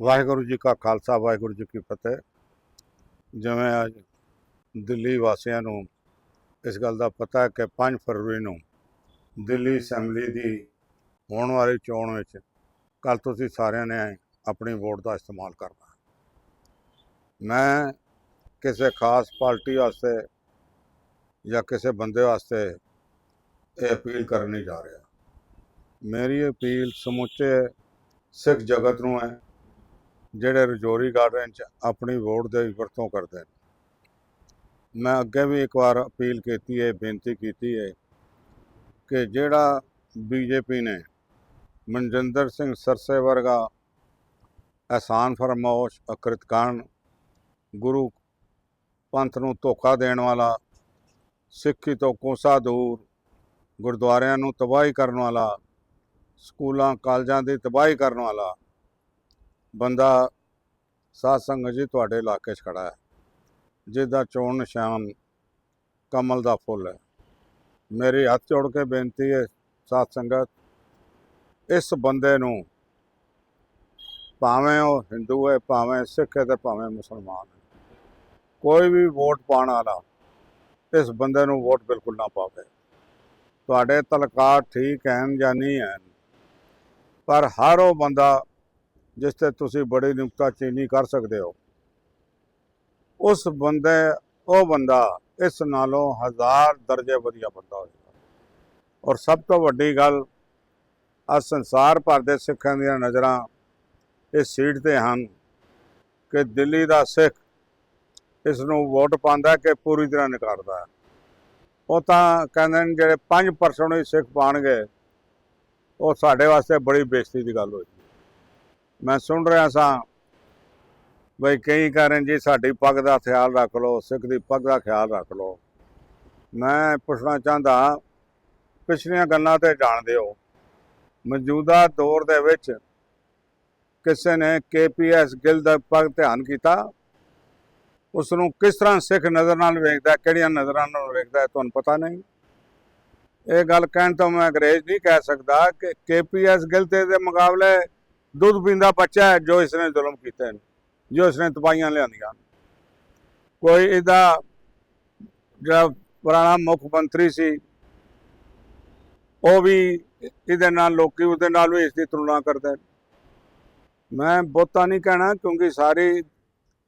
ਵਾਹਿਗੁਰੂ ਜੀ ਕਾ ਖਾਲਸਾ, ਵਾਹਿਗੁਰੂ ਜੀ ਕੀ ਫਤਿਹ। ਜਿਵੇਂ ਅੱਜ ਦਿੱਲੀ ਵਾਸੀਆਂ ਨੂੰ ਇਸ ਗੱਲ ਦਾ ਪਤਾ ਹੈ ਕਿ 5 ਫਰਵਰੀ ਨੂੰ ਦਿੱਲੀ ਅਸੈਂਬਲੀ ਦੀ ਹੋਣ ਵਾਲੀ ਚੋਣ ਵਿੱਚ ਕੱਲ ਤੁਸੀਂ ਸਾਰਿਆਂ ਨੇ ਆਪਣੀ ਵੋਟ ਦਾ ਇਸਤੇਮਾਲ ਕਰਨਾ ਮੈਂ ਕਿਸੇ ਖਾਸ ਪਾਰਟੀ ਵਾਸਤੇ ਜਾਂ ਕਿਸੇ ਬੰਦੇ ਵਾਸਤੇ ਇਹ ਅਪੀਲ ਕਰਨ ਨਹੀਂ ਜਾ ਰਿਹਾ। ਮੇਰੀ ਅਪੀਲ ਸਮੁੱਚੇ ਸਿੱਖ ਜਗਤ ਨੂੰ ਹੈ। ਜਿਹੜੇ ਰਜੌਰੀ ਗਾਰਡਨ 'ਚ ਆਪਣੀ ਵੋਟ ਦੇ ਵਰਤੋਂ ਕਰਦੇ ਨੇ। ਮੈਂ ਅੱਗੇ ਵੀ ਇੱਕ ਵਾਰ ਅਪੀਲ ਕੀਤੀ ਹੈ, ਬੇਨਤੀ ਕੀਤੀ ਹੈ ਕਿ ਜਿਹੜਾ ਬੀਜੇਪੀ ਨੇ ਮਨਜਿੰਦਰ ਸਿੰਘ ਸਰਸੇ ਵਰਗਾ ਅਹਿਸਾਨ ਫਰਮੋਸ਼ ਅਕ੍ਰਿਤਕਾਨ ਗੁਰੂ ਪੰਥ ਨੂੰ ਧੋਖਾ ਦੇਣ ਵਾਲਾ, ਸਿੱਖੀ ਤੋਂ ਕੋਸਾ ਦੂਰ, ਗੁਰਦੁਆਰਿਆਂ ਨੂੰ ਤਬਾਹੀ ਕਰਨ ਵਾਲਾ, ਸਕੂਲਾਂ, ਕਾਲਜਾਂ ਦੀ ਤਬਾਹੀ ਕਰਨ ਵਾਲਾ ਬੰਦਾ ਸਾਧ ਸੰਗਤ ਜੀ ਤੁਹਾਡੇ ਇਲਾਕੇ 'ਚ ਖੜਾ ਹੈ, ਜਿਹਦਾ ਚੋਣ ਨਿਸ਼ਾਨ ਕਮਲ ਦਾ ਫੁੱਲ ਹੈ। ਮੇਰੀ ਹੱਥ ਜੋੜ ਕੇ ਬੇਨਤੀ ਹੈ ਸਾਧ ਸੰਗਤ, ਇਸ ਬੰਦੇ ਨੂੰ ਭਾਵੇਂ ਉਹ ਹਿੰਦੂ ਹੈ, ਭਾਵੇਂ ਸਿੱਖ ਹੈ ਤੇ ਭਾਵੇਂ ਮੁਸਲਮਾਨ ਹੈ, ਕੋਈ ਵੀ ਵੋਟ ਪਾਉਣ ਵਾਲਾ ਇਸ ਬੰਦੇ ਨੂੰ ਵੋਟ ਬਿਲਕੁਲ ਨਾ ਪਾਵੇ। ਤੁਹਾਡੇ ਤਲਕਾਰ ਠੀਕ ਹਨ ਜਾਂ ਨਹੀਂ ਹਨ ਪਰ ਹਰ ਉਹ ਬੰਦਾ ਜਿਸ ਤੇ ਤੁਸੀਂ ਬੜੀ ਨੁਕਤਾਚੀਨੀ ਕਰ ਸਕਦੇ ਹੋ। ਉਸ ਬੰਦੇ, ਉਹ ਬੰਦਾ ਇਸ ਨਾਲੋਂ ਹਜ਼ਾਰ ਦਰਜੇ ਵਧੀਆ ਬੰਦਾ ਹੋਏਗਾ। ਔਰ ਸਭ ਤੋਂ ਵੱਡੀ ਗੱਲ ਆ ਸੰਸਾਰ ਭਰ ਦੇ ਸਿੱਖਾਂ ਦੀਆਂ ਨਜ਼ਰਾਂ ਇਸ ਸੀਟ ਤੇ ਹਨ ਕਿ ਦਿੱਲੀ ਦਾ ਸਿੱਖ ਇਸ ਨੂੰ ਵੋਟ ਪਾਉਂਦਾ ਕਿ ਪੂਰੀ ਤਰ੍ਹਾਂ ਨਕਾਰਦਾ ਹੈ। ਉਹ ਤਾਂ ਕਹਿੰਦੇ ਨੇ ਜਿਹੜੇ 5% ਹੀ ਸਿੱਖ ਪਾਣਗੇ ਉਹ ਸਾਡੇ ਵਾਸਤੇ ਬੜੀ ਬੇਇੱਜ਼ਤੀ ਦੀ ਗੱਲ ਹੋਈ ਮੈਂ ਸੁਣ ਰਿਹਾ ਸਾਂ ਬਈ ਕਈ ਕਾਰਨ ਜੀ ਸਾਡੀ ਪੱਗ ਦਾ ਖਿਆਲ ਰੱਖ ਲਓ, ਸਿੱਖ ਦੀ ਪੱਗ ਦਾ ਖਿਆਲ ਰੱਖ ਲਓ। ਮੈਂ ਪੁੱਛਣਾ ਚਾਹੁੰਦਾ, ਪਿਛਲੀਆਂ ਗੱਲਾਂ ਤੇ ਜਾਣਦੇ ਹੋ ਮੌਜੂਦਾ ਦੌਰ ਦੇ ਵਿੱਚ ਕਿਸੇ ਨੇ ਕੇਪੀਐਸ ਗਿੱਲ ਦਾ ਪੱਗ ਧਿਆਨ ਕੀਤਾ? ਉਸ ਨੂੰ ਕਿਸ ਤਰ੍ਹਾਂ ਸਿੱਖ ਨਜ਼ਰ ਨਾਲ ਵੇਖਦਾ, ਕਿਹੜੀਆਂ ਨਜ਼ਰਾਂ ਨਾਲ ਵੇਖਦਾ ਤੁਹਾਨੂੰ ਪਤਾ ਨਹੀਂ? ਇਹ ਗੱਲ ਕਹਿਣ ਤੋਂ ਮੈਂ ਅੰਗਰੇਜ਼ ਨਹੀਂ ਕਹਿ ਸਕਦਾ ਕਿ ਕੇਪੀਐਸ ਗਿੱਲ ਤੇ ਦੇ ਮੁਕਾਬਲੇ ਦੁੱਧ ਪੀਂਦਾ ਬੱਚਾ ਹੈ, ਜੋ ਇਸਨੇ ਜ਼ੁਲਮ ਕੀਤੇ ਨੇ, ਜੋ ਇਸਨੇ ਤਬਾਹੀਆਂ ਲਿਆਂਦੀਆਂ ਨੇ। ਕੋਈ ਇਹਦਾ ਜਿਹੜਾ ਪੁਰਾਣਾ ਮੁੱਖ ਮੰਤਰੀ ਸੀ, ਉਹ ਵੀ ਇਹਦੇ ਨਾਲ ਲੋਕੀ ਉਹਦੇ ਨਾਲ ਵੀ ਇਸ ਦੀ ਤੁਲਨਾ ਕਰਦੇ ਨੇ। ਮੈਂ ਬਹੁਤਾ ਨਹੀਂ ਕਹਿਣਾ, ਕਿਉਂਕਿ ਸਾਰੀ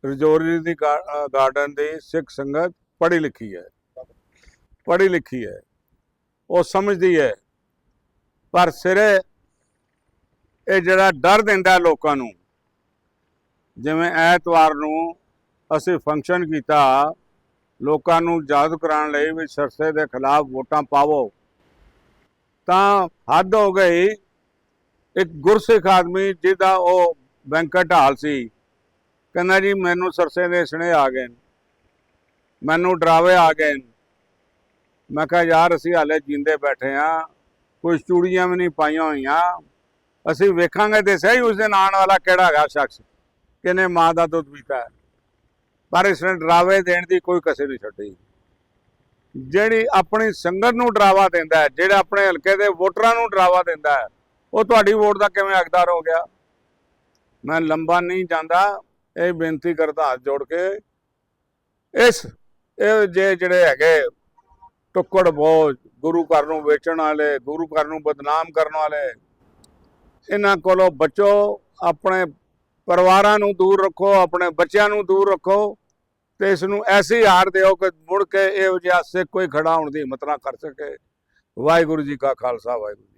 ਰਜੌਰੀ ਦੀ ਗਾ- ਗਾਰਡਨ ਦੀ ਸਿੱਖ ਸੰਗਤ ਪੜ੍ਹੀ ਲਿਖੀ ਹੈ। ਪੜ੍ਹੀ ਲਿਖੀ ਹੈ। ਉਹ ਸਮਝਦੀ ਹੈ। ਪਰ ਸਿਰੇ ਇਹ ਜਿਹੜਾ ਡਰ ਦਿੰਦਾ ਲੋਕਾਂ ਨੂੰ, ਜਿਵੇਂ ਐਤਵਾਰ ਨੂੰ ਅਸੀਂ ਫੰਕਸ਼ਨ ਕੀਤਾ, ਲੋਕਾਂ ਨੂੰ ਜਾਗਰੂਕ ਕਰਾਉਣ ਲਈ ਵੀ ਸਰਸੇ ਦੇ ਖਿਲਾਫ ਵੋਟਾਂ ਪਾਵੋ, ਤਾਂ ਹੱਦ ਹੋ ਗਈ, ਇੱਕ ਗੁਰਸਿੱਖ ਆਦਮੀ ਜਿਹਦਾ ਉਹ ਵੈਂਕਟ ਹਾਲ ਸੀ, ਕਹਿੰਦਾ ਜੀ ਮੈਨੂੰ ਸਰਸੇ ਦੇ ਸਣੇ ਆ ਗਏ ਨੇ। ਮੈਨੂੰ ਡਰਾਵੇ ਆ ਗਏ ਨੇ। ਮੈਂ ਕਿਹਾ ਯਾਰ ਅਸੀਂ ਹਾਲੇ ਜਿੰਦੇ ਬੈਠੇ ਆ ਕੋਈ ਚੂੜੀਆਂ ਵੀ ਨਹੀਂ ਪਾਈਆਂ ਹੋਈਆਂ ਅਸੀਂ ਵੇਖਾਂਗੇ ਤੇ ਸਹੀ ਉਸ ਦਿਨ ਆਉਣ ਵਾਲਾ ਕਿਹੜਾ ਹੈਗਾ ਸ਼ਖਸ ਕਿਨੇ ਮਾਂ ਦਾ ਦੁੱਧ ਪੀਤਾ ਹੈ। ਪਰ ਇਸ ਨੇ ਡਰਾਵੇ ਦੇਣ ਦੀ ਕੋਈ ਕਸਰ ਨਹੀਂ ਛੱਡੀ ਜਿਹੜੀ ਆਪਣੀ ਸੰਗਤ ਨੂੰ ਡਰਾਵਾ ਦਿੰਦਾ ਹੈ, ਜਿਹੜਾ ਆਪਣੇ ਹਲਕੇ ਦੇ ਵੋਟਰਾਂ ਨੂੰ ਡਰਾਵਾ ਦਿੰਦਾ ਹੈ, ਉਹ ਤੁਹਾਡੀ ਵੋਟ ਦਾ ਕਿਵੇਂ ਹੱਕਦਾਰ ਹੋ ਗਿਆ? ਮੈਂ ਲੰਬਾ ਨਹੀਂ ਜਾਂਦਾ, ਇਹ ਬੇਨਤੀ ਕਰਦਾ ਹੱਥ ਜੋੜ ਕੇ, ਇਸ, ਇਹ ਜੇ ਜਿਹੜੇ ਹੈਗੇ ਟੁੱਕੜ ਬੋਝ, ਗੁਰੂ ਘਰ ਨੂੰ ਵੇਚਣ ਵਾਲੇ, ਗੁਰੂ ਘਰ ਨੂੰ ਬਦਨਾਮ ਕਰਨ ਵਾਲੇ ਇਹਨਾਂ ਕੋਲੋਂ ਬਚੋ, ਆਪਣੇ ਪਰਿਵਾਰਾਂ ਨੂੰ ਦੂਰ ਰੱਖੋ, ਆਪਣੇ ਬੱਚਿਆਂ ਨੂੰ ਦੂਰ ਰੱਖੋ ਤੇ ਇਸ ਨੂੰ ਐਸੀ ਹਾਰ ਦਿਓ ਕਿ ਮੁੜ ਕੇ ਇਹੋ ਜਿਹਾ ਸਿੱਖ ਕੋਈ ਖੜਾ ਹੋਣ ਦੀ ਹਿੰਮਤ ਨਾ ਕਰ ਸਕੇ। ਵਾਹਿਗੁਰੂ ਜੀ ਕਾ ਖਾਲਸਾ, ਵਾਹਿਗੁਰੂ ਜੀ